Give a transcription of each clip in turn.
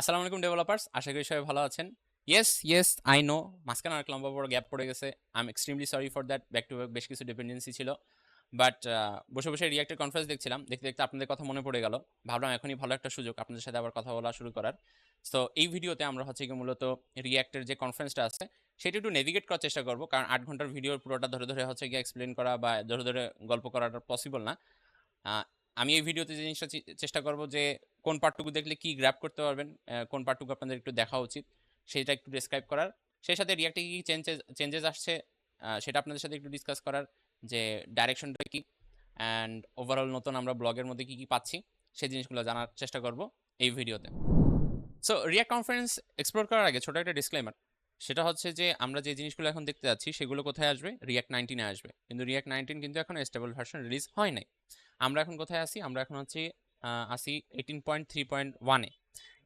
আসসালামু আলাইকুম ডেভেলপার্স আশা করি সবাই ভালো আছেন। ইয়েস ইয়েস আই নো মাঝখানে অনেক লম্বা বড় গ্যাপ পড়ে গেছে। I am extremely sorry for that back to back বেশ কিছু ডিপেন্ডেন্সি ছিল। বাট বসে বসে রিয়াক্টের কনফারেন্স দেখছিলাম। দেখতে দেখতে আপনাদের কথা মনে পড়ে গেল। ভাবলাম এখনই ভালো একটা সুযোগ আপনাদের সাথে আবার কথা বলা শুরু করার। সো এই ভিডিওতে আমরা হচ্ছে কি মূলত রিয়াক্টের যে কনফারেন্সটা আছে, সেটা একটু নেভিগেট করার চেষ্টা করব। কারণ আট ঘণ্টার ভিডিওর পুরোটা ধরে ধরে হচ্ছে গিয়ে এক্সপ্লেন করা বা ধরে ধরে গল্প করাটা পসিবল না। আমি এই ভিডিওতে জিনিসটা চেষ্টা করব যে কোন পার্টটুকু দেখলে কি গ্র্যাপ করতে পারবেন কোন পার্টটুকু আপনাদের একটু দেখা উচিত, সেটা একটু ডিসক্রাইব করার। সেই সাথে রিয়াক্টে কি চেঞ্জেস চেঞ্জেস আসছে সেটা আপনাদের সাথে একটু ডিসকাস করার যে ডাইরেকশনটা কী অ্যান্ড ওভারঅল নতুন আমরা ব্লগের মধ্যে কী কী পাচ্ছি, সেই জিনিসগুলো জানার চেষ্টা করব এই ভিডিওতে সো রিয়াক্ট কনফারেন্স এক্সপ্লোর করার আগে ছোটো একটা ডিসক্লেমার সেটা হচ্ছে যে আমরা যে জিনিসগুলো এখন দেখতে যাচ্ছি, সেগুলো কোথায় আসবে? রিয়াক্ট নাইনটিনে আসবে। কিন্তু রিয়াক্ট নাইনটিন কিন্তু এখন স্টেবল ভার্সন রিলিজ হয় নাই। আমরা এখন কোথায় আসি আমরা এখন হচ্ছে আসি এইটিন পয়েন্ট থ্রি পয়েন্ট ওয়ানে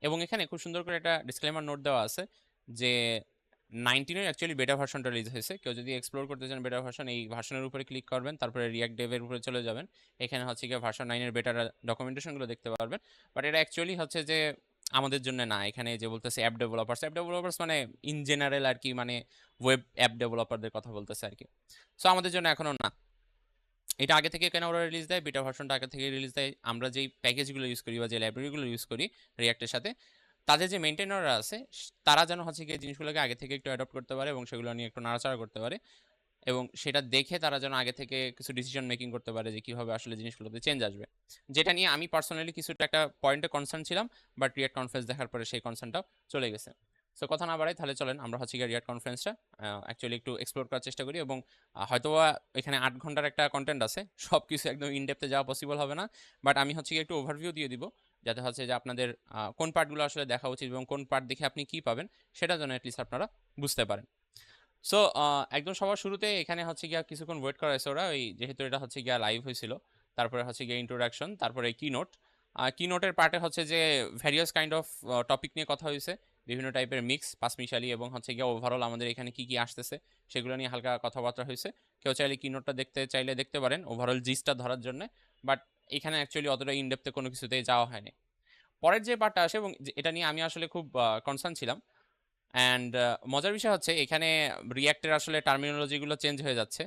এবং এখানে খুব সুন্দর করে একটা ডিসক্লেমার নোট দেওয়া আছে যে নাইনটিনের অ্যাকচুয়ালি বেটা ভার্সনটা রিলিজ হয়েছে। কেউ যদি এক্সপ্লোর করতে চান বেটা ভার্সন এই ভার্সনের উপরে ক্লিক করবেন, তারপরে রিয়াক্ট ডেভের উপরে চলে যাবেন। এখানে হচ্ছে গিয়ে ভার্সন নাইনের বেটার ডকুমেন্টেশনগুলো দেখতে পারবেন। বাট এটা অ্যাকচুয়ালি হচ্ছে যে আমাদের জন্য না। এখানে যে বলতেছে অ্যাপ ডেভেলপার্স অ্যাপ ডেভেলপার্স মানে ইন জেনারেল আর কি মানে ওয়েব অ্যাপ ডেভেলপারদের কথা বলতেছে আর কি। সো আমাদের জন্য এখনও না। এটা আগে থেকে কেন ওরা রিলিজ দেয়? বিটা ভার্সনটা আগে থেকে রিলিজ দেয়। আমরা যেই প্যাকেজগুলো ইউজ করি বা যে লাইব্রেরিগুলো ইউজ করি রিয়াক্টের সাথে, তাদের যে মেনটেনাররা আছে তারা যেন হচ্ছে গিয়ে জিনিসগুলোকে আগে থেকে একটু অ্যাডপ্ট করতে পারে এবং সেগুলো নিয়ে একটু নাড়াচাড়া করতে পারে এবং সেটা দেখে তারা যেন আগে থেকে কিছু ডিসিশন মেকিং করতে পারে যে কীভাবে আসলে জিনিসগুলোতে চেঞ্জ আসবে। যেটা নিয়ে আমি পার্সোনালি কিছুটা একটা পয়েন্টে কনসার্ন ছিলাম বাট রিয়াক্ট কনফারেন্স দেখার পরে সেই কনসার্নটাও চলে গেছে। সো কথা না বাড়াই তাহলে চলেন, আমরা হচ্ছে গিয়ে রিয়াক্ট কনফারেন্সটা অ্যাকচুয়ালি একটু এক্সপ্লোর করার চেষ্টা করি এবং হয়তোবা এখানে আট ঘণ্টার একটা কন্টেন্ট আছে সব কিছু একদম ইনডেপথে যাওয়া পসিবল হবে না বাট আমি হচ্ছে গিয়ে একটু ওভারভিউ দিয়ে দিব, যাতে হচ্ছে যে আপনাদের কোন পার্টগুলো আসলে দেখা উচিত এবং কোন পার্ট দেখে আপনি কি পাবেন সেটা যেন অ্যাটলিস্ট আপনারা বুঝতে পারেন। সো একদম সবার শুরুতে এখানে হচ্ছে গিয়া কিছুক্ষণ ওয়েট করা হয়েছে ওরা ওই যেহেতু এটা হচ্ছে গিয়া লাইভ হয়েছিল, তারপরে হচ্ছে গিয়ে ইন্ট্রোডাকশন তারপরে কি নোট কি নোটের পার্টে হচ্ছে যে ভ্যারিয়াস কাইন্ড অফ টপিক নিয়ে কথা হয়েছে বিভিন্ন টাইপের মিক্স পাঁচমিশালি এবং হচ্ছে গিয়ে ওভারঅল আমাদের এখানে কি কি আসতেছে, সেগুলো নিয়ে হালকা কথাবার্তা হয়েছে। কেউ চাইলে কি নোটটা দেখতে, চাইলে দেখতে পারেন ওভারঅল জিসটা ধরার জন্য বাট এখানে অ্যাকচুয়ালি অতটা ইনডেপথে কোনো কিছুতেই যাওয়া হয়নি। পরের যে পার্টটা আসে এবং এটা নিয়ে আমি আসলে খুব কনসার্ন ছিলাম অ্যান্ড মজার বিষয় হচ্ছে এখানে রিয়াক্টের আসলে টার্মিনোলজিগুলো চেঞ্জ হয়ে যাচ্ছে।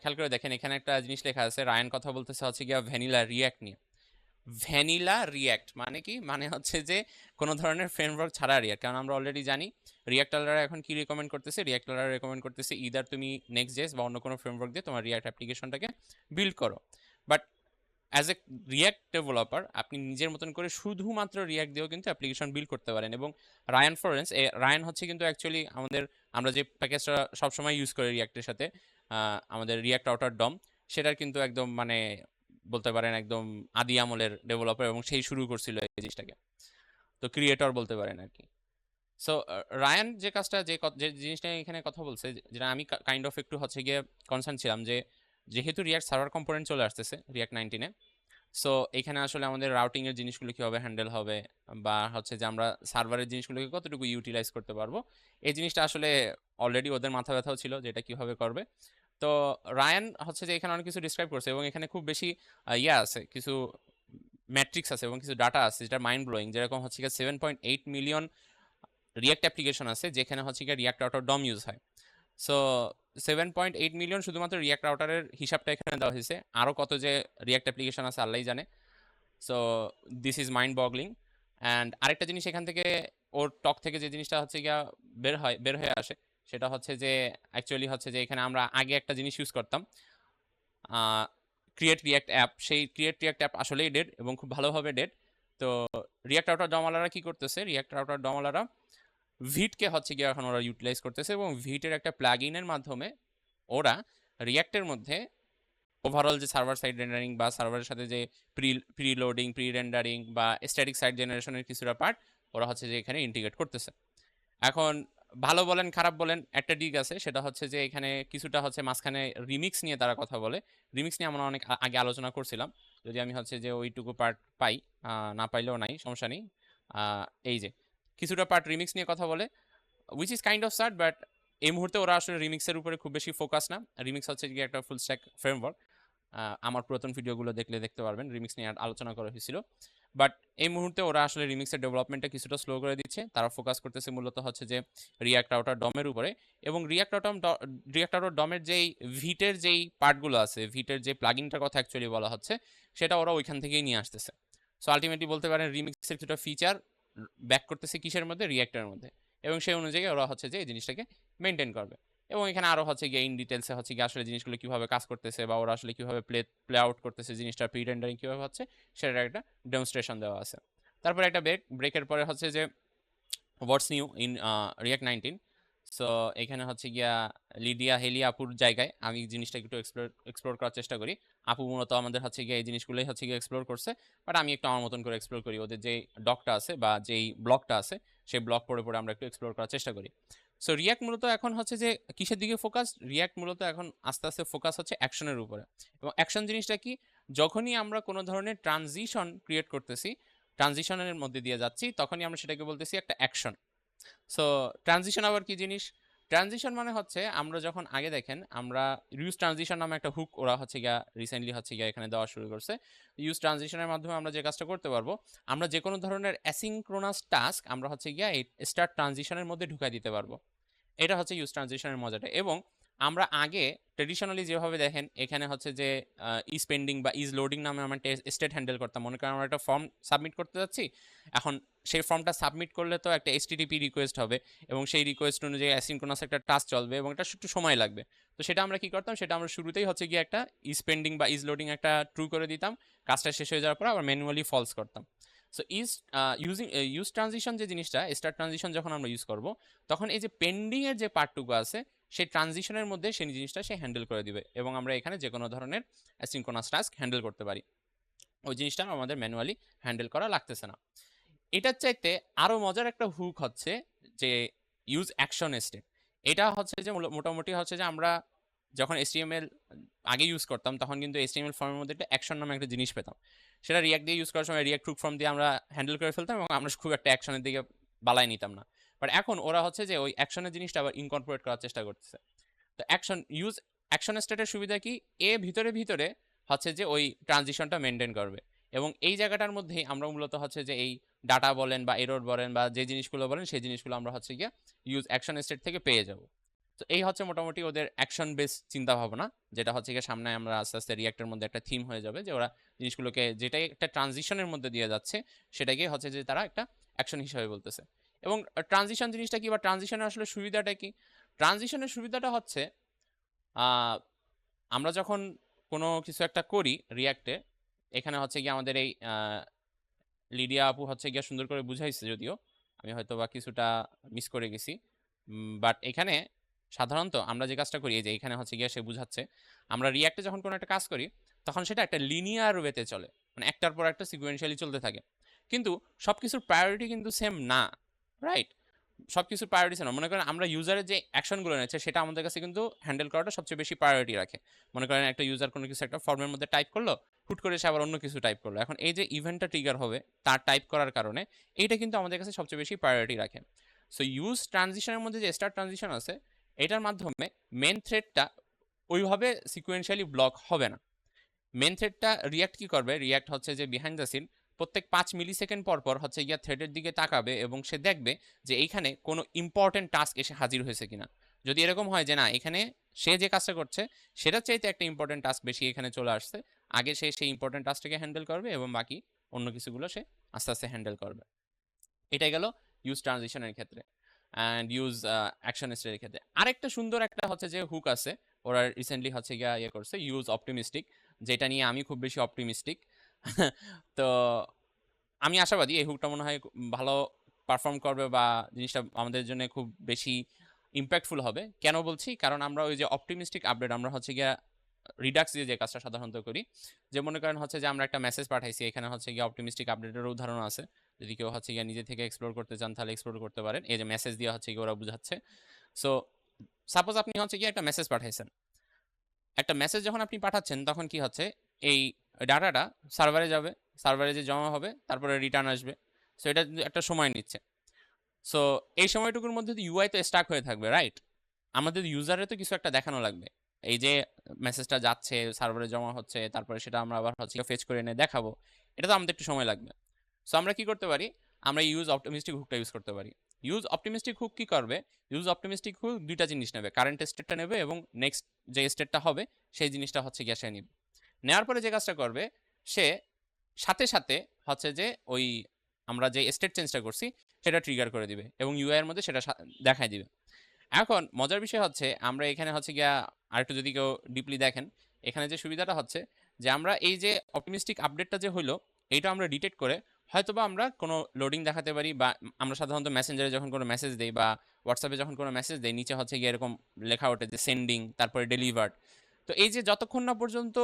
খেয়াল করে দেখেন এখানে একটা জিনিস লেখা আছে রায়ান কথা বলতেছে হচ্ছে গিয়া ভ্যানিলা রিয়াক্ট নিয়ে। ভ্যানিলা রিয়াক্ট মানে কি? মানে হচ্ছে যে কোনো ধরনের ফ্রেমওয়ার্ক ছাড়া রিয়াক্ট কারণ আমরা অলরেডি জানি রিয়াক্টাররা এখন কি রেকমেন্ড করতেছে? রিয়াক্টাররা রেকমেন্ড করতেছে ইদার তুমি নেক্সট জেস বা অন্য কোনো ফ্রেমওয়ার্ক দিয়ে তোমার রিয়াক্ট অ্যাপ্লিকেশনটাকে বিল্ড করো। But as a React developer আপনি নিজের মতন করে শুধুমাত্র রিয়াক্ট দিয়েও কিন্তু অ্যাপ্লিকেশন বিল্ড করতে পারেন। এবং রায়ান ফরেন্স এ রায়ান হচ্ছে কিন্তু অ্যাকচুয়ালি আমাদের, আমরা যে প্যাকেজটা সবসময় ইউজ করি রিয়াক্টের সাথে আমাদের রিয়াক্ট আউটার ডম সেটার কিন্তু একদম মানে বলতে পারেন একদম আদি আমলের ডেভেলপার এবং সেই শুরু করছিল এই জিনিসটাকে। তো ক্রিয়েটর বলতে পারেন আর কি। সো রায়ান যে কাজটা, যে যে জিনিসটা এখানে কথা বলছে যেটা আমি কাইন্ড অফ একটু হচ্ছে গিয়ে কনসার্ন ছিলাম যে, যেহেতু রিয়াক্ট সার্ভার কম্পোনেন্ট চলে আসতেছে রিয়াক্ট নাইনটিনে সো এখানে আসলে আমাদের রাউটিংয়ের জিনিসগুলো কীভাবে হ্যান্ডেল হবে বা হচ্ছে যে আমরা সার্ভারের জিনিসগুলোকে কতটুকু ইউটিলাইজ করতে পারব, এই জিনিসটা আসলে অলরেডি ওদের মাথা ব্যথাও ছিল যে এটা কীভাবে করবে। তো রায়ান হচ্ছে যে এখানে অনেক কিছু ডিসক্রাইব করছে এবং এখানে খুব বেশি ইয়ে আছে, কিছু ম্যাট্রিক্স আছে এবং কিছু ডাটা আছে যেটা মাইন্ড ব্লোয়িং যেরকম হচ্ছে গিয়ে seven point eight million React application আছে, যেখানে হচ্ছে গিয়ে রিয়াক্ট আউটার ডম ইউজ হয়। So seven point eight million শুধুমাত্র রিয়াক্ট আউটারের হিসাবটা এখানে দেওয়া হয়েছে। আরও কত যে রিয়াক্ট অ্যাপ্লিকেশন আছে আল্লাহ জানে। So this is mind boggling and আরেকটা জিনিস এখান থেকে, ওর টক থেকে যে জিনিসটা হচ্ছে গিয়া বের হয়, বের হয়ে আসে সেটা হচ্ছে যে অ্যাকচুয়ালি হচ্ছে যে, এখানে আমরা আগে একটা জিনিস ইউজ করতাম ক্রিয়েট রিয়াক্ট অ্যাপ সেই ক্রিয়েট রিয়াক্ট অ্যাপ আসলেই ডেড এবং খুব ভালোভাবে ডেড তো রিয়াক্ট আউটার ডমালারা কী করতেছে? রিয়াক্ট আউটার ডমালারা ভিটকে হচ্ছে গিয়ে এখন ওরা ইউটিলাইজ করতেছে এবং ভিটের একটা প্লাগ ইনের মাধ্যমে ওরা রিয়াক্টের মধ্যে ওভারঅল যে সার্ভার সাইড রেন্ডারিং বা সার্ভারের সাথে যে pre pre loading pre rendering বা স্ট্যাটিক সাইড জেনারেশনের কিছুটা পার্ট ওরা হচ্ছে যে এখানে ইন্টিগ্রেট করতেছে। এখন ভালো বলেন, খারাপ বলেন, একটা দিক আছে, সেটা হচ্ছে যে এখানে কিছুটা হচ্ছে মাঝখানে রিমিক্স নিয়ে তারা কথা বলে। রিমিক্স নিয়ে আমরা অনেক আগে আলোচনা করছিলাম। যদি আমি হচ্ছে যে ওইটুকু পার্ট পাই না পাইলেও নাই, সমস্যা নেই। এই যে, কিছুটা পার্ট রিমিক্স নিয়ে কথা বলে which is kind of sort but এই মুহূর্তে ওরা আসলে রিমিক্সের উপরে খুব বেশি ফোকাস না। রিমিক্স হচ্ছে গিয়ে একটা ফুল স্ট্যাক ফ্রেমওয়ার্ক আমার পুরাতন ভিডিওগুলো দেখলে দেখতে পারবেন রিমিক্স নিয়ে আলোচনা করা হয়েছিল। বাট এই মুহূর্তে ওরা আসলে রিমিক্সের ডেভেলপমেন্টটা কিছুটা স্লো করে দিচ্ছে। তারা ফোকাস করতেছে মূলত হচ্ছে যে রিয়াক্ট আউটার ডমের উপরে এবং রিয়াক্ট আউটার রিয়াক্ট আউটার ডমের যেই ভিটের যেই পার্টগুলো আছে ভিটের যে প্লাগিংটার কথা অ্যাকচুয়ালি বলা হচ্ছে, সেটা ওরা ওইখান থেকেই নিয়ে আসতেছে। সো আলটিমেটলি বলতে পারেন রিমিক্সের কিছুটা ফিচার ব্যাক করতেছে কিসের মধ্যে? রিয়াক্টের মধ্যে। এবং সেই অনুযায়ী ওরা হচ্ছে যে এই জিনিসটাকে মেনটেন করবে। এবং এখানে আরও হচ্ছে গিয়ে ইন ডিটেলসে হচ্ছে গিয়ে আসলে জিনিসগুলো কীভাবে কাজ করতেছে বা ওরা আসলে কীভাবে প্লে প্লে আউট করতেছে জিনিসটা প্রি রেন্ডারিং কীভাবে হচ্ছে, সেটার একটা ডেমনস্ট্রেশন দেওয়া আছে। তারপরে একটা ব্রেক ব্রেকের পরে হচ্ছে যে what's new in React nineteen so এখানে হচ্ছে গিয়া লিডিয়া হেলিয়া আপুর জায়গায় আমি জিনিসটা একটু এক্সপ্লোর এক্সপ্লোর করার চেষ্টা করি। আপু মূলত আমাদের হচ্ছে গিয়ে এই জিনিসগুলোই হচ্ছে গিয়ে এক্সপ্লোর করছে বাট আমি একটু আমার মতন করে এক্সপ্লোর করি। ওদের যে ডকটা আছে বা যেই ব্লকটা আছে, সেই ব্লক পড়ে পড়ে আমরা একটু এক্সপ্লোর করার চেষ্টা করি। সো রিয়াক্ট মূলত এখন হচ্ছে যে, কিসের দিকে ফোকাস রিয়াক্ট মূলত এখন আস্তে আস্তে ফোকাস হচ্ছে অ্যাকশনের উপরে। এবং অ্যাকশন জিনিসটা কি? যখনই আমরা কোনো ধরনের ট্রানজিশন ক্রিয়েট করতেছি ট্রানজিশনের মধ্যে দিয়ে যাচ্ছি, তখনই আমরা সেটাকে বলতেছি একটা অ্যাকশন সো ট্রানজিশন আবার কি জিনিস? ট্রানজিশন মানে হচ্ছে, আমরা যখন আগে দেখেন, আমরা ইউজ ট্রানজিশন নামে একটা হুক ওরা হচ্ছে গিয়া রিসেন্টলি হচ্ছে গিয়া এখানে দেওয়া শুরু করছে। ইউজ ট্রানজিশনের মাধ্যমে আমরা যে কাজটা করতে পারব, আমরা যে কোনো ধরনের অ্যাসিংক্রোনাস টাস্ক আমরা হচ্ছে গিয়া এই স্টার্ট ট্রানজিশনের মধ্যে ঢুকাই দিতে পারব। এটা হচ্ছে ইউজ ট্রানজিশনের মজাটা। এবং আমরা আগে ট্রেডিশনালি যেভাবে দেখেন, এখানে হচ্ছে যে ইজ পেন্ডিং বা ইজ লোডিং নামে আমরা স্টেট হ্যান্ডেল করতাম। মনে করেন আমরা একটা ফর্ম সাবমিট করতে যাচ্ছি, এখন সেই ফর্মটা সাবমিট করলে তো একটা এইচটিটিপি রিকোয়েস্ট হবে এবং সেই রিকোয়েস্ট অনুযায়ী অ্যাসিনক্রোনাস একটা টাস্ক চলবে এবং এটা একটু সময় লাগবে। তো সেটা আমরা কি করতাম, সেটা আমরা শুরুতেই হচ্ছে গিয়ে একটা ইজ পেন্ডিং বা ইজ লোডিং একটা ট্রু করে দিতাম। কাজটা শেষ হয়ে যাওয়ার পর আবার ম্যানুয়ালি ফলস করতাম। So is using use transition যে জিনিসটা স্টার ট্রানজিশন যখন আমরা ইউজ করব, তখন এই যে পেন্ডিংয়ের যে পার্টটুকু আছে, সেই ট্রানজিশনের মধ্যে সেই জিনিসটা সে হ্যান্ডেল করে দিবে এবং আমরা এখানে যে কোনো ধরনের অ্যাসিনক্রোনাস টাস্ক হ্যান্ডেল করতে পারি। ওই জিনিসটা আমাদের ম্যানুয়ালি হ্যান্ডেল করা লাগতেছে না। এটার চাইতে আরও মজার একটা হুক হচ্ছে যে ইউজ অ্যাকশন স্টেপ এটা হচ্ছে যে মোটামুটি হচ্ছে যে আমরা যখন এসটিএমএল আগে ইউজ করতাম, তখন কিন্তু এসটিএমএল ফর্মের মধ্যে একটা অ্যাকশন নামে একটা জিনিস পেতাম। সেটা রিয়াক্ট দিয়ে ইউজ করার সময় রিয়াক্ট হুক ফর্ম দিয়ে আমরা হ্যান্ডেল করে ফেলতাম এবং আমরা খুব একটা অ্যাকশনের দিকে বালাই নিতাম না। বাট এখন ওরা হচ্ছে যে ওই অ্যাকশনের জিনিসটা আবার ইনকর্পোরেট করার চেষ্টা করতেছে। তো অ্যাকশন ইউজ অ্যাকশন স্টেটের সুবিধা কি? এ ভিতরে ভিতরে হচ্ছে যে ওই ট্রানজিশনটা মেনটেন করবে। এবং এই জায়গাটার মধ্যেই আমরা মূলত হচ্ছে যে এই ডাটা বলেন বা এরর বলেন বা যে জিনিসগুলো বলেন, সেই জিনিসগুলো আমরা হচ্ছে গিয়ে ইউজ অ্যাকশন স্টেট থেকে পেয়ে যাব। তো এই হচ্ছে মোটামুটি ওদের অ্যাকশন বেস চিন্তা ভাবনা যেটা হচ্ছে গিয়ে সামনে আমরা আস্তে আস্তে রিয়াক্টের মধ্যে একটা থিম হয়ে যাবে যে ওরা জিনিসগুলোকে যেটাই একটা ট্রানজিশনের মধ্যে দিয়ে যাচ্ছে সেটাকে হচ্ছে যে তারা একটা অ্যাকশন হিসাবে বলতেছে। এবং ট্রানজিশন জিনিসটা কি বা ট্রানজিশনের আসলে সুবিধাটা কি? ট্রানজিশনের সুবিধাটা হচ্ছে আমরা যখন কোনো কিছু একটা করি রিয়াক্টে এখানে হচ্ছে গিয়ে আমাদের এই লিডিয়া আপু হচ্ছে গিয়ে সুন্দর করে বুঝাইছে যদিও, আমি হয়তো বা কিছুটা মিস করে গেছি বাট এখানে সাধারণত আমরা যে কাজটা করি যে এখানে হচ্ছে গিয়ে সে বুঝাচ্ছে, আমরা রিয়াক্টে যখন কোনো একটা কাজ করি, তখন সেটা একটা লিনিয়ার ওয়েতে চলে। মানে একটার পর একটা সিকুয়েন্সিয়ালি চলতে থাকে। কিন্তু সব কিছুর প্রায়োরিটি কিন্তু সেম না রাইট সব কিছুর প্রায়োরিটি না। মনে করেন আমরা ইউজারের যে অ্যাকশনগুলো নিচ্ছে সেটা আমাদের কাছে কিন্তু হ্যান্ডেল করাটা সবচেয়ে বেশি প্রায়োরিটি রাখে। মনে করেন একটা ইউজার কোনো কিছু একটা ফর্মের মধ্যে টাইপ করল, হুট করে সে আবার অন্য কিছু টাইপ করল। এখন এই যে ইভেন্টটা ট্রিগার হবে, তার টাইপ করার কারণে, এইটা কিন্তু আমাদের কাছে সবচেয়ে বেশি প্রায়োরিটি রাখে। সো ইউজ ট্রানজিশনের মধ্যে যে স্টার্ট ট্রানজিশন আছে এটার মাধ্যমে মেন থ্রেডটা ওইভাবে সিকুয়েন্সিয়ালি ব্লক হবে না। মেন থ্রেডটা রিয়াক্ট কি করবে? রিয়াক্ট হচ্ছে যে বিহাইন্ড দ্য সিন প্রত্যেক পাঁচ মিলি সেকেন্ড পর পর হচ্ছে গিয়া থ্রেডের দিকে তাকাবে এবং সে দেখবে যে এইখানে কোনো ইম্পর্টেন্ট টাস্ক এসে হাজির হয়েছে কিনা। যদি এরকম হয় যে না, এখানে সে যে কাজটা করছে, সেটার চাইতে একটা ইম্পর্টেন্ট টাস্ক বেশি এখানে চলে আসছে, আগে সে সেই ইম্পর্টেন্ট টাস্কটাকে হ্যান্ডেল করবে এবং বাকি অন্য কিছুগুলো সে আস্তে আস্তে হ্যান্ডেল করবে। এটাই গেল ইউজ ট্রানজিশনের ক্ষেত্রে। অ্যান্ড ইউজ অ্যাকশন স্টেটের ক্ষেত্রে। আরেকটা সুন্দর একটা হচ্ছে যে হুক আছে, ওরা রিসেন্টলি হচ্ছে গিয়া ইয়ে করছে ইউজ অপটিমিস্টিক যেটা নিয়ে আমি খুব বেশি অপটিমিস্টিক তো, আমি আশাবাদী এই হুকটা মনে হয় ভালো পারফর্ম করবে বা জিনিসটা আমাদের জন্য খুব বেশি ইম্প্যাক্টফুল হবে। কেন বলছি? কারণ আমরা ওই যে অপটিমিস্টিক আপডেট আমরা হচ্ছে গিয়া রিডাক্স দিয়ে যে কাজটা সাধারণত করি। যে মনে করেন হচ্ছে যে আমরা একটা মেসেজ পাঠাইছি, এখানে হচ্ছে গিয়ে অপটিমিস্টিক আপডেটের উদাহরণ আছে। যদি কেউ হচ্ছে গিয়ে নিজে থেকে এক্সপ্লোর করতে চান, তাহলে এক্সপ্লোর করতে পারেন। এই যে মেসেজ দিয়ে হচ্ছে গিয়ে ওরা বুঝাচ্ছে। সো সাপোজ আপনি হচ্ছে গিয়ে একটা মেসেজ পাঠাইছেন। একটা মেসেজ যখন আপনি পাঠাচ্ছেন, তখন কি হচ্ছে? এই ডাটাটা সার্ভারে যাবে সার্ভারে যে জমা হবে, তারপরে রিটার্ন আসবে। সো এটা একটা সময় নিচ্ছে। সো এই সময়টুকুর মধ্যে ইউআই তো স্টাক হয়ে থাকবে রাইট আমাদের ইউজারে তো কিছু একটা দেখানো লাগবে। এই যে মেসেজটা যাচ্ছে সার্ভারে জমা হচ্ছে, তারপরে সেটা আমরা আবার হচ্ছে ফেচ করে এনে দেখাবো, এটা তো আমাদের একটু সময় লাগবে। সো আমরা কি করতে পারি? আমরা ইউজ অপটিমিস্টিক হুকটা ইউজ করতে পারি। ইউজ অপটিমিস্টিক হুক কি করবে? ইউজ অপটিমিস্টিক হুক দুইটা জিনিস নেবে কারেন্ট স্টেটটা নেবে এবং নেক্সট যে স্টেটটা হবে, সেই জিনিসটা হচ্ছে গিয়ে সে নিবে। নেওয়ার পরে যে কাজটা করবে, সে সাথে সাথে হচ্ছে যে ওই আমরা যে স্টেট চেঞ্জটা করছি, সেটা ট্রিগার করে দিবে এবং ইউআই এর মধ্যে সেটা দেখায় দিবে। এখন মজার বিষয় হচ্ছে, আমরা এখানে হচ্ছে গিয়া আরেকটু যদি কেউ ডিপলি দেখেন, এখানে যে সুবিধাটা হচ্ছে যে আমরা এই যে অপটিমিস্টিক আপডেটটা যে হলো এইটা আমরা ডিটেক্ট করে হয়তোবা আমরা কোনো লোডিং দেখাতে পারি বা আমরা সাধারণত মেসেঞ্জারে যখন কোনো মেসেজ দেই বা হোয়াটসঅ্যাপে যখন কোনো মেসেজ দেই, নিচে হচ্ছে গিয়ে এরকম লেখা ওঠে যে সেন্ডিং তারপরে ডেলিভার্ড তো এই যে যতক্ষণ না পর্যন্ত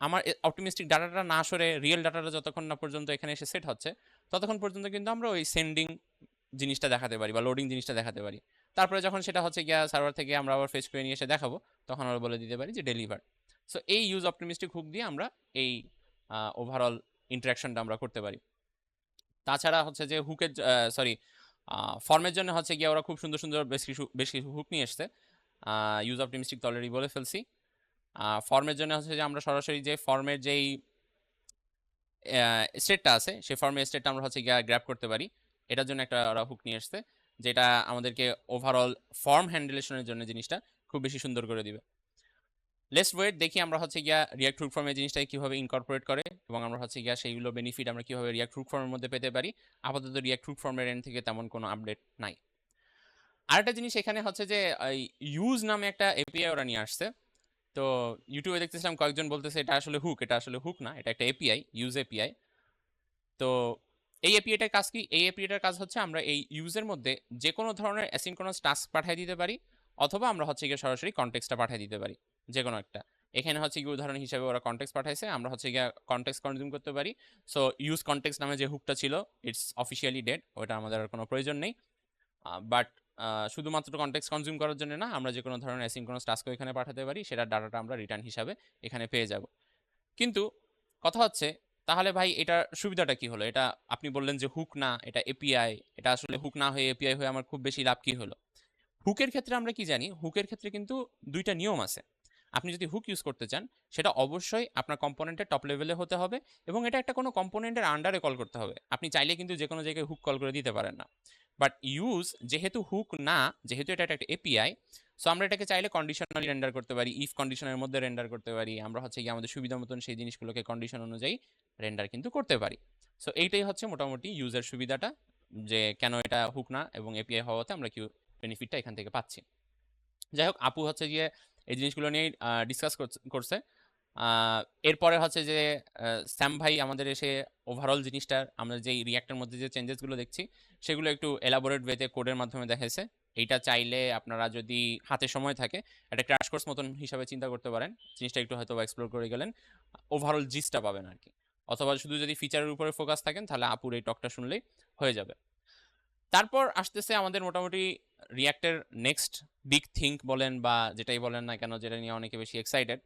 আমার অপটিমিস্টিক ডাটাটা না সরে রিয়েল ডাটাটা যতক্ষণ না পর্যন্ত এখানে এসে সেট হচ্ছে, ততক্ষণ পর্যন্ত কিন্তু আমরা ওই সেন্ডিং জিনিসটা দেখাতে পারি বা লোডিং জিনিসটা দেখাতে পারি। তারপরে যখন সেটা হচ্ছে গিয়া সার্ভার থেকে আমরা আবার ফেস করে নিয়ে এসে দেখাবো, তখন আমরা বলে দিতে পারি যে ডেলিভার সো এই ইউজ অপটিমিস্টিক হুক দিয়ে আমরা এই ওভারঅল ইন্টারাকশনটা আমরা করতে পারি। তাছাড়া হচ্ছে যে হুকের সরি ফর্মের জন্য হচ্ছে গিয়ে ওরা খুব সুন্দর সুন্দর বেশ কিছু বেশ কিছু হুক নিয়ে এসছে। ইউজ অপটিমিস্টিক তো অলরেডি বলে ফেলছি। ফর্মের জন্য হচ্ছে যে আমরা সরাসরি যে ফর্মের যেই স্টেটটা আছে, সেই ফর্মের স্টেটটা আমরা হচ্ছে গিয়ে গ্র্যাপ করতে পারি। এটার জন্য একটা ওরা হুক নিয়ে এসছে। যেটা আমাদেরকে ওভারঅল ফর্ম হ্যান্ডেলেশনের জন্য জিনিসটা খুব বেশি সুন্দর করে দিবে। লেস্ট ওয়েট দেখি আমরা হচ্ছে গিয়া রিয়াক্ট রুট ফর্মের জিনিসটাকে কীভাবে ইনকর্পোরেট করে এবং আমরা হচ্ছে গিয়া সেইগুলো বেনিফিট আমরা কীভাবে রিয়াক্ট রুট ফর্মের মধ্যে পেতে পারি। আপাতত রিয়াক্ট রুট ফর্মের এন্ড থেকে তেমন কোনো আপডেট নাই। আরেকটা জিনিস এখানে হচ্ছে যে ইউজ নামে একটা এপিআই ওরা নিয়ে আসছে। তো ইউটিউবে দেখতেছিলাম কয়েকজন বলতেছে, এটা আসলে হুক এটা আসলে হুক না, এটা একটা এপিআই ইউজ এপিআই তো এই এপিআইটার কাজ কি? এই এপিআইটার কাজ হচ্ছে আমরা এই ইউজের মধ্যে যে কোনো ধরনের অ্যাসিনক্রোনাস টাস্ক পাঠিয়ে দিতে পারি, অথবা আমরা হচ্ছে গিয়ে সরাসরি কনটেক্সটটা পাঠিয়ে দিতে পারি যে কোনো একটা। এখানে হচ্ছে গিয়ে উদাহরণ হিসেবে ওরা কনটেক্স পাঠাইছে, আমরা হচ্ছে গিয়ে কনটেক্স কনজিউম করতে পারি। সো ইউজ কনটেক্স নামে যে হুকটা ছিল ইটস অফিসিয়ালি ডেড ওটা আমাদের আর কোনো প্রয়োজন নেই। বাট শুধুমাত্র কনটেক্স কনজিউম করার জন্য না, আমরা যে কোনো ধরনের অ্যাসিনক্রোনাস টাস্কও এখানে পাঠাতে পারি, সেটার ডাটাটা আমরা রিটার্ন হিসাবে এখানে পেয়ে যাব। কিন্তু, কথা হচ্ছে তাহলে ভাই এটার সুবিধাটা কি হলো? এটা আপনি বললেন যে হুক না, এটা এপিআই এটা আসলে হুক না হয়ে এপিআই হয়ে আমার খুব বেশি লাভ কি হলো? হুকের ক্ষেত্রে আমরা কি জানি? হুকের ক্ষেত্রে কিন্তু দুইটা নিয়ম আছে। আপনি যদি হুক ইউজ করতে চান, সেটা অবশ্যই আপনার কম্পোনেন্টের টপ লেভেলে হতে হবে এবং এটা একটা কোনো কম্পোনেন্টের আন্ডারে কল করতে হবে। আপনি চাইলে কিন্তু যে কোনো জায়গায় হুক কল করে দিতে পারেন না। বাট ইউজ যেহেতু হুক না, যেহেতু এটা একটা এপিআই সো আমরা এটাকে চাইলে কন্ডিশনালি রেন্ডার করতে পারি ইফ কন্ডিশনের মধ্যে রেন্ডার করতে পারি, আমরা হচ্ছে গিয়ে আমাদের সুবিধা মতন সেই জিনিসগুলোকে কন্ডিশন অনুযায়ী রেন্ডার কিন্তু করতে পারি। সো এইটাই হচ্ছে মোটামুটি ইউজার সুবিধাটা, যে কেন এটা হুক না এবং এপিআই হওয়াতে আমরা কি বেনিফিটটা এখান থেকে পাচ্ছি। যাই হোক, আপু হচ্ছে গিয়ে এই জিনিসগুলো নিয়েই ডিসকাস করছে এরপরে হচ্ছে যে স্যাম ভাই আমাদের এসে ওভারঅল জিনিসটার আমরা যেই রিয়াক্টের মধ্যে যে চেঞ্জেসগুলো দেখছি, সেগুলো একটু এলাবোরেট ওয়েতে কোডের মাধ্যমে দেখাইছে। এইটা চাইলে আপনারা যদি হাতে সময় থাকে, একটা ক্র্যাশ কোর্স মতন হিসাবে চিন্তা করতে পারেন, জিনিসটা একটু হয়তো এক্সপ্লোর করে গেলেন ওভারঅল জিসটা পাবেন আর কি অথবা শুধু যদি ফিচারের উপরে ফোকাস থাকেন, তাহলে আপুর এই টকটা শুনলেই হয়ে যাবে। তারপর আসতেছে আমাদের মোটামুটি রিয়াক্টের নেক্সট বিগ থিঙ্ক বলেন বা যেটাই বলেন না কেন, যেটা নিয়ে অনেকে বেশি এক্সাইটেড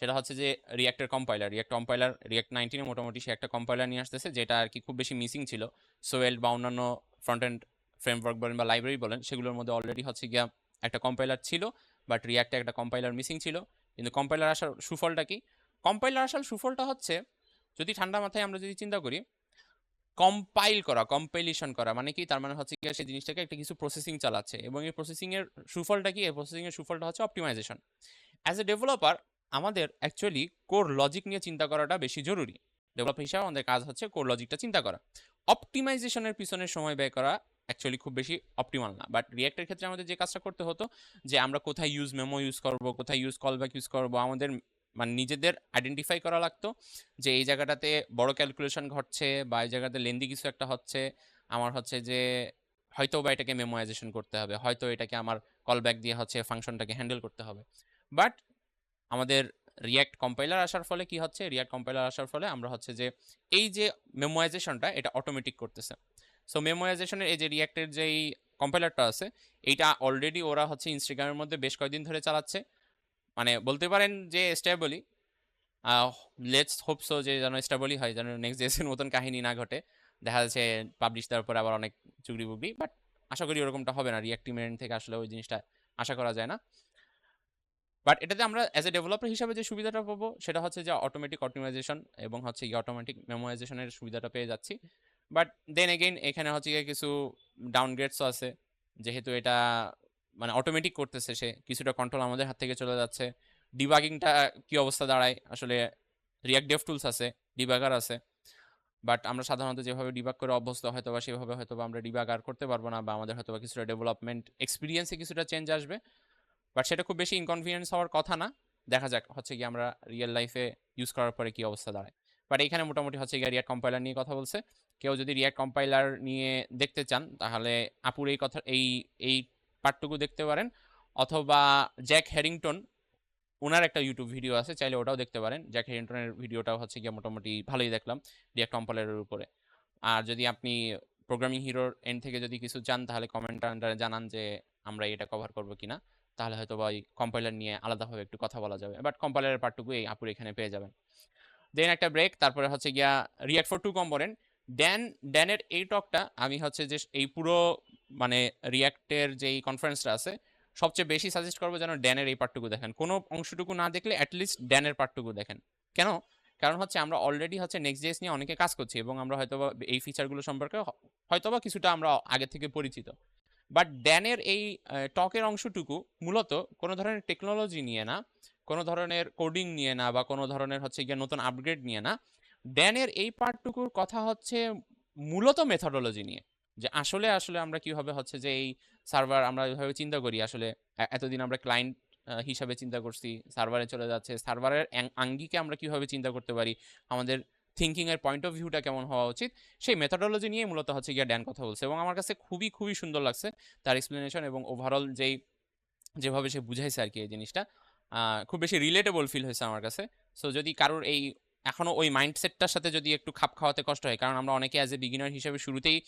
সেটা হচ্ছে যে রিয়াক্টের কম্পাইলার রিয়াক্ট কম্পাইলার রিয়াক্ট নাইনটিনে মোটামুটি সে একটা কম্পাইলার নিয়ে আসতেছে, যেটা আর কি খুব বেশি মিসিং ছিল। সোয়েল বা অন্যান্য ফ্রন্ট এন্ড ফ্রেমওয়ার্ক বলেন বা লাইব্রেরি বলেন, সেগুলোর মধ্যে অলরেডি হচ্ছে গিয়া একটা কম্পাইলার ছিল বাট রিয়াক্টে একটা কম্পাইলার মিসিং ছিল। কিন্তু কম্পাইলার আসার সুফলটা কি? কম্পাইলার আসার সুফলটা হচ্ছে, যদি ঠান্ডা মাথায় আমরা যদি চিন্তা করি কম্পাইল করা কম্পাইলেশন করা মানে কি? তার মানে হচ্ছে কি সেই জিনিসটাকে একটা কিছু প্রসেসিং চালাচ্ছে এবং এই প্রসেসিং এর সুফলটা কি? এই প্রসেসিং এর সুফলটা হচ্ছে অপটিমাইজেশন অ্যাজ এ ডেভেলপার আমাদের অ্যাকচুয়ালি কোর লজিক নিয়ে চিন্তা করাটা বেশি জরুরি। ডেভেলপার হিসাবে আমাদের কাজ হচ্ছে কোর লজিকটা চিন্তা করা। অপটিমাইজেশনের পিছনে সময় ব্যয় করা অ্যাকচুয়ালি খুব বেশি অপটিমাল না। বাট রিয়াক্টের ক্ষেত্রে আমাদের যে কাজটা করতে হতো, যে আমরা কোথায় ইউজ মেমো ইউজ করব, কোথায় ইউজ কলব্যাক ইউজ করব, আমাদের মানে নিজেদের আইডেন্টিফাই করা লাগতো যে এই জায়গাটাতে বড় ক্যালকুলেশন ঘটছে বা এই জায়গাতে লেন্দি কিছু একটা হচ্ছে। আমার হচ্ছে যে হয়তো বা এটাকে মেমোয়াইজেশন করতে হবে, হয়তো এটাকে আমার কলব্যাক দিয়ে হচ্ছে ফাংশনটাকে হ্যান্ডেল করতে হবে। বাট আমাদের রিয়াক্ট কম্পাইলার আসার ফলে কি হচ্ছে? রিয়াক্ট কম্পাইলার আসার ফলে আমরা হচ্ছে যে এই যে মেমোয়াইজেশনটা এটা অটোমেটিক করতেছে। সো মেমোয়াইজেশনের এই যে রিয়াক্টের যেই কম্পাইলারটা আছে, এইটা অলরেডি ওরা হচ্ছে ইনস্টাগ্রামের মধ্যে বেশ কয়েকদিন ধরে চালাচ্ছে। মানে বলতে পারেন যে স্টেবলই লেটস হোপসো যে যেন স্টেবলই হয়, যেন নেক্সট জেসের মতন কাহিনী না ঘটে। দেখা যাচ্ছে পাবলিশ দেওয়ার পরে আবার অনেক চুগড়ি বুগড়ি বাট আশা করি ওরকমটা হবে না রিয়াক্টিভ থেকে আসলে ওই জিনিসটা আশা করা যায় না। বাট এটাতে আমরা অ্যাজ এ ডেভেলপার হিসাবে যে সুবিধাটা পাবো, সেটা হচ্ছে যে অটোমেটিক অটোমাইজেশন এবং হচ্ছে অটোমেটিক মেমোরাইজেশনের সুবিধাটা পেয়ে যাচ্ছি। বাট দেন এগেইন এখানে হচ্ছে কিছু ডাউনগ্রেডসও আছে। যেহেতু এটা মানে অটোমেটিক করতেছে সে। কিছুটা কন্ট্রোল আমাদের হাত থেকে চলে যাচ্ছে। ডিবাগিংটা কি অবস্থা দাঁড়ায়? আসলে রিয়াক্ট ডেভ টুলস আছে ডিবাগার আছে। বাট আমরা সাধারণত যেভাবে ডিবাগ করে অভ্যস্ত হয়তো বা সেভাবে হয়তো বা আমরা ডিবাগ আর করতে পারব না বা আমাদের হয়তো বা কিছুটা ডেভেলপমেন্ট এক্সপিরিয়েন্সে কিছুটা চেঞ্জ আসবে। বাট সেটা খুব বেশি ইনকনভিনিয়েন্স হওয়ার কথা না। দেখা যাক, হচ্ছে কি আমরা রিয়েল লাইফে ইউজ করার পরে কি অবস্থা দাঁড়ায়। বাট এখানে মোটামুটি হচ্ছে গিয়ে রিয়াক্ট কম্পাইলার নিয়ে কথা বলছে। কেউ যদি রিয়াক্ট কম্পাইলার নিয়ে দেখতে চান, তাহলে আপুর এই কথা, এই এই পার্টটুকু দেখতে পারেন, অথবা জ্যাক হ্যারিংটন ওনার একটা ইউটিউব ভিডিও আছে, চাইলে ওটাও দেখতে পারেন। জ্যাক হ্যারিংটনের ভিডিওটাও হচ্ছে গিয়ে মোটামুটি ভালোই দেখলাম রিয়াক্ট কম্পাইলারের উপরে। আর যদি আপনি প্রোগ্রামিং হিরোর এন্ড থেকে যদি কিছু চান, তাহলে কমেন্ট আন্ডারে জানান যে আমরা এটা কভার করব কিনা। তাহলে হয়তো বা ওই কম্পাইলার নিয়ে আলাদাভাবে একটু কথা বলা যাবে। বাট কম্পাইলারের পার্টটুকু এই আপুর এখানে পেয়ে যাবেন। দেন একটা ব্রেক তারপরে হচ্ছে গিয়া React for two component Dan ড্যানের এই টকটা আমি হচ্ছে যে এই পুরো মানে রিয়াক্টের যেই কনফারেন্সটা আছে, সবচেয়ে বেশি সাজেস্ট করব যেন ড্যানের এই পার্টটুকু দেখেন। কোনো অংশটুকু না দেখলে অ্যাটলিস্ট ড্যানের পার্টটুকু দেখেন। কেন? কারণ হচ্ছে আমরা অলরেডি হচ্ছে নেক্সট জেস নিয়ে অনেকে কাজ করছি এবং আমরা হয়তোবা এই ফিচারগুলো সম্পর্কে হয়তোবা কিছুটা আমরা আগে থেকে পরিচিত। বাট ড্যানের এই টকের অংশটুকু মূলত কোনো ধরনের টেকনোলজি নিয়ে না, কোনো ধরনের কোডিং নিয়ে না বা কোনো ধরনের হচ্ছে গিয়ে নতুন আপগ্রেড নিয়ে না ড্যানের এই পার্টটুকুর কথা হচ্ছে মূলত মেথডোলজি নিয়ে। যে আসলে আসলে আমরা কীভাবে হচ্ছে যে এই সার্ভার আমরা এভাবে চিন্তা করি। আসলে এতদিন আমরা ক্লায়েন্ট হিসাবে চিন্তা করছি, সার্ভারে চলে যাচ্ছে। সার্ভারের আঙ্গিকে আমরা কীভাবে চিন্তা করতে পারি? আমাদের থিঙ্কিংয়ের পয়েন্ট অফ ভিউটা কেমন হওয়া উচিত? সেই মেথডোলজি নিয়ে মূলত হচ্ছে গিয়ে ড্যান কথা বলছে এবং আমার কাছে খুবই খুবই সুন্দর লাগছে তার এক্সপ্লেনেশন এবং ওভারঅল যেই, যেভাবে সে বুঝাইছে আর কি এই জিনিসটা খুব বেশি রিলেটেবল ফিল হয়েছে আমার কাছে। সো যদি কারোর এই এখনও ওই মাইন্ডসেটটার সাথে যদি একটু খাপ খাওয়াতে কষ্ট হয়, কারণ আমরা অনেকে অ্যাজ এ বিগিনার হিসেবে শুরুতেই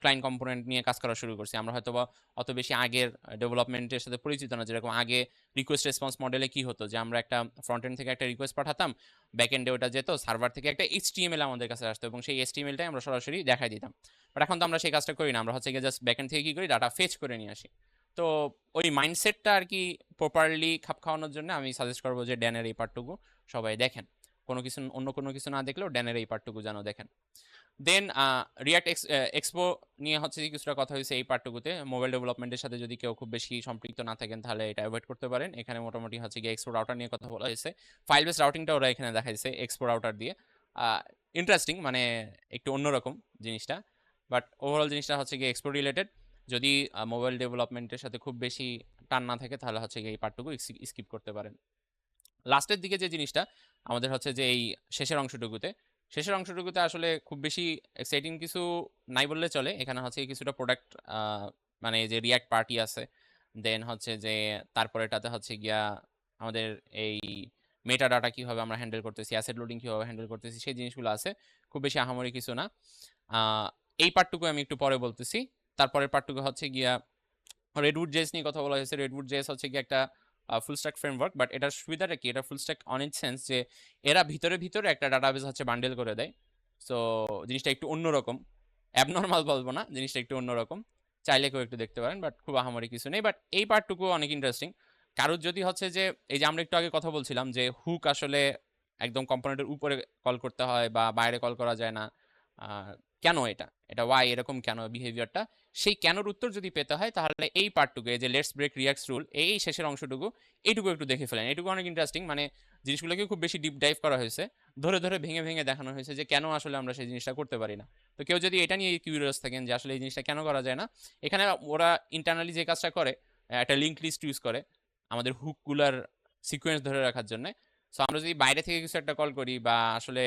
ক্লায়েন্ট কম্পোনেন্ট নিয়ে কাজ করা শুরু করছি। আমরা হয়তো বা অত বেশি আগের ডেভেলপমেন্টের সাথে পরিচিত না, যেরকম আগে রিকোয়েস্ট রেসপন্স মডেলে কি হতো? যে আমরা একটা ফ্রন্ট এন্ড থেকে একটা রিকোয়েস্ট পাঠাতাম ব্যাক এন্ডে ওটা যেত সার্ভার থেকে একটা এইচটিএমএল আমাদের কাছে আসতো এবং সেই এইচটিএমএলটাই আমরা সরাসরি দেখাই দিতাম। বাট এখন তো আমরা সেই কাজটা করি না, আমরা হচ্ছে গিয়ে জাস্ট ব্যাক এন্ড থেকে কী করি? ডাটা ফেচ করে নিয়ে আসি। তো ওই মাইন্ডসেটটা আর কি প্রপারলি খাপ খাওয়ানোর জন্য আমি সাজেস্ট করব যে ড্যানের এই পার্টটুকু সবাই দেখেন। কোনো কিছু, অন্য কোনো কিছু না দেখলেও ড্যানের এই পার্টটুকু যেন দেখেন। দেন রিয়াক্ট এক্সপো নিয়ে হচ্ছে যে কিছুটা কথা হয়েছে এই পার্টটুকুতে। মোবাইল ডেভেলপমেন্টের সাথে যদি কেউ খুব বেশি সম্পৃক্ত না থাকেন, তাহলে এটা অ্যাভয়েড করতে পারেন। এখানে মোটামুটি হচ্ছে গিয়ে এক্সপো রাউটার নিয়ে কথা বলা হয়েছে। ফাইল বেস রাউটিংটা ওরা এখানে দেখাইছে এক্সপো রাউটার দিয়ে। ইন্টারেস্টিং মানে একটু অন্যরকম জিনিসটা। বাট ওভারঅল জিনিসটা হচ্ছে গিয়ে এক্সপো রিলেটেড যদি মোবাইল ডেভেলপমেন্টের সাথে খুব বেশি টান না থাকে, তাহলে হচ্ছে গিয়ে এই পার্টটুকু স্কিপ করতে পারেন। লাস্টের দিকে যে জিনিসটা, আমাদের হচ্ছে যে এই শেষের অংশটুকুতে শেষের অংশটুকুতে আসলে খুব বেশি এক্সাইটিং কিছু নাই বললে চলে। এখানে হচ্ছে কিছুটা প্রোডাক্ট মানে যে রিয়াক্ট পার্টি আছে দেন হচ্ছে যে তারপরেটাতে হচ্ছে গিয়া আমাদের এই মেটা ডাটা কীভাবে আমরা হ্যান্ডেল করতেছি অ্যাসেট লোডিং কীভাবে হ্যান্ডেল করতেছি, সেই জিনিসগুলো আছে। খুব বেশি আহামরি কিছু না। এই পার্টটুকু আমি একটু পরে বলতেছি। তারপরের পার্টটুকু হচ্ছে গিয়া রেডউড জেস নিয়ে কথা বলা হয়েছে। রেডউড জেস হচ্ছে গিয়ে একটা ফুল স্ট্যাক ফ্রেমওয়ার্ক বাট এটার সুবিধাটা কি? এটা ফুল স্ট্যাক ইট সেন্স যে এরা ভিতরে ভিতরে একটা ডাটাবেস হচ্ছে বান্ডেল করে দেয়। সো জিনিসটা একটু অন্যরকম। অ্যাবনর্মাল বলব না, জিনিসটা একটু অন্যরকম। চাইলে কেউ একটু দেখতে পারেন বাট খুব আহামরি কিছু নেই। বাট এই পার্টটুকু অনেক ইন্টারেস্টিং কারোর যদি হচ্ছে যে, এই যে আমরা একটু আগে কথা বলছিলাম যে হুক আসলে একদম কম্পোনেন্টের উপরে কল করতে হয় বা বাইরে কল করা যায় না। কেন এটা? এটা ওয়াই এরকম কেন বিহেভিয়ারটা সেই কেনর উত্তর যদি পেতে হয়, তাহলে এই পার্টটুকু এই যে লেটস ব্রেক রিয়াক্স রুল এই শেষের অংশটুকু, এইটুকু একটু দেখে ফেলেন। এইটুকু অনেক ইন্টারেস্টিং মানে জিনিসগুলোকে খুব বেশি ডিপ ডাইভ করা হয়েছে। ধরে ধরে ভেঙে ভেঙে দেখানো হয়েছে যে কেন আসলে আমরা সেই জিনিসটা করতে পারি না। তো কেউ যদি এটা নিয়ে কিউরিয়াস থাকেন যে আসলে এই জিনিসটা কেন করা যায় না, এখানে ওরা ইন্টারনালি যে কাজটা করে একটা লিঙ্ক লিস্ট ইউজ করে আমাদের হুকগুলার সিকোয়েন্স ধরে রাখার জন্য। সো আমরা যদি বাইরে থেকে কিছু একটা কল করি বা আসলে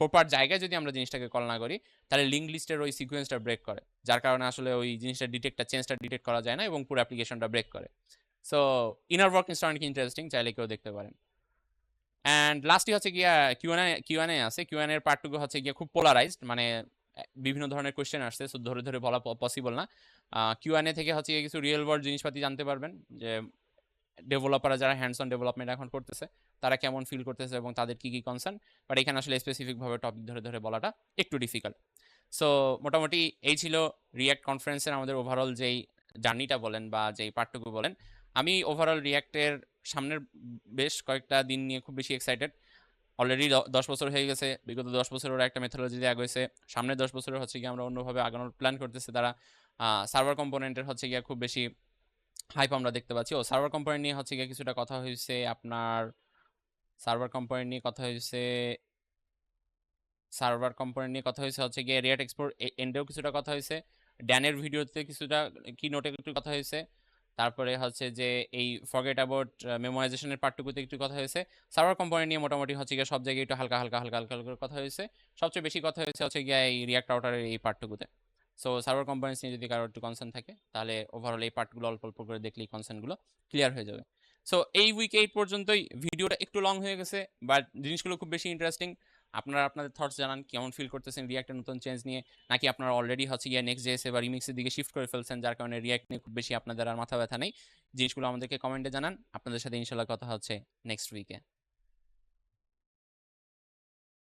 প্রপার জায়গায় যদি আমরা জিনিসটাকে কল না করি, তাহলে লিঙ্ক লিস্টের ওই সিকোয়েন্সটা ব্রেক করে। যার কারণে আসলে ওই জিনিসটা ডিটেক্টটা চেঞ্জটা ডিটেক্ট করা যায় না এবং পুরো অ্যাপ্লিকেশনটা ব্রেক করে। সো ইনার ওয়ার্ক কি ইন্টারেস্টিং চাইলে কেউ দেখতে পারেন। অ্যান্ড লাস্টই হচ্ছে গিয়া কিউএনএ কিউএনএ আছে। কিউএনএ এর পার্টটুকু হচ্ছে গিয়ে খুব পোলারাইজড মানে বিভিন্ন ধরনের কোয়েশ্চেন আসছে। সো ধরে ধরে বলা পসিবল না। কিউএনএ থেকে হচ্ছে কিছু রিয়েল ওয়ার্ল্ড জিনিসপাতি জানতে পারবেন। যে ডেভেলপাররা যারা হ্যান্ডস অন ডেভেলপমেন্ট এখন করতেছে, তারা কেমন ফিল করতেছে এবং তাদের কী কী কনসার্ন বাট এখানে আসলে স্পেসিফিকভাবে টপিক ধরে ধরে বলাটা একটু ডিফিকাল্ট সো মোটামুটি এই ছিল রিয়াক্ট কনফারেন্সের আমাদের ওভারঅল যেই জার্নিটা বলেন বা যেই পার্টটুকু বলেন। আমি ওভারঅল রিয়াক্টের সামনের বেশ কয়েকটা দিন নিয়ে খুব বেশি এক্সাইটেড অলরেডি দশ বছর হয়ে গেছে, বিগত দশ বছর ওরা একটা মেথোলজি দিয়ে আগে সামনের দশ বছরের হচ্ছে গিয়ে আমরা অন্যভাবে আগানোর প্ল্যান করতেছে। তারা সার্ভার কম্পোনেন্টের হচ্ছে গিয়ে খুব বেশি হাইপ আমরা দেখতে পাচ্ছি। ও সার্ভার কম্পোনেন্ট নিয়ে হচ্ছে গিয়ে কিছুটা কথা হয়েছে আপনার সার্ভার কম্পোনেন্ট নিয়ে কথা হয়েছে সার্ভার কম্পোনেন্ট নিয়ে কথা হয়েছে হচ্ছে গিয়ে রিয়াট এক্সপোর্ট এন্ডেও কিছুটা কথা হয়েছে ড্যানের ভিডিওতে কিছুটা কি নোটে একটু কথা হয়েছে তারপরে হচ্ছে যে এই ফরগেট অ্যাবাউট মেমোরাইজেশনের পার্টটুকুতে একটু কথা হয়েছে সার্ভার কোম্পানি নিয়ে মোটামুটি হচ্ছে গিয়ে সব জায়গায় একটু হালকা হালকা হালকা হালকা কথা হয়েছে সবচেয়ে বেশি কথা হয়েছে হচ্ছে গিয়ে এই রিয়াক্ট আউটারের এই পার্টটুকুতে সো সার্ভার কম্পোনেন্টস নিয়ে যদি কারোর একটু কনসার্ন থাকে, তাহলে ওভারঅল এই পার্টগুলো অল্প অল্প করে দেখলেই কনসার্নগুলো ক্লিয়ার হয়ে যাবে। সো এই উইক এইট পর্যন্তই। ভিডিওটা একটু লং হয়ে গেছে বাট জিনিসগুলো খুব বেশি ইন্টারেস্টিং আপনারা আপনাদের থটস জানান, কেমন ফিল করতেছেন রিয়াক্টের নতুন চেঞ্জ নিয়ে? নাকি আপনারা অলরেডি হচ্ছে গিয়ে নেক্সট জেএসে বা রিমিক্সের দিকে শিফট করে ফেলছেন, যার কারণে রিয়াক্ট নিয়ে খুব বেশি আপনাদের আর মাথা ব্যথা নেই? জিনিসগুলো আমাদেরকে কমেন্টে জানান। আপনাদের সাথে ইনশাল্লাহ কথা হচ্ছে নেক্সট উইকে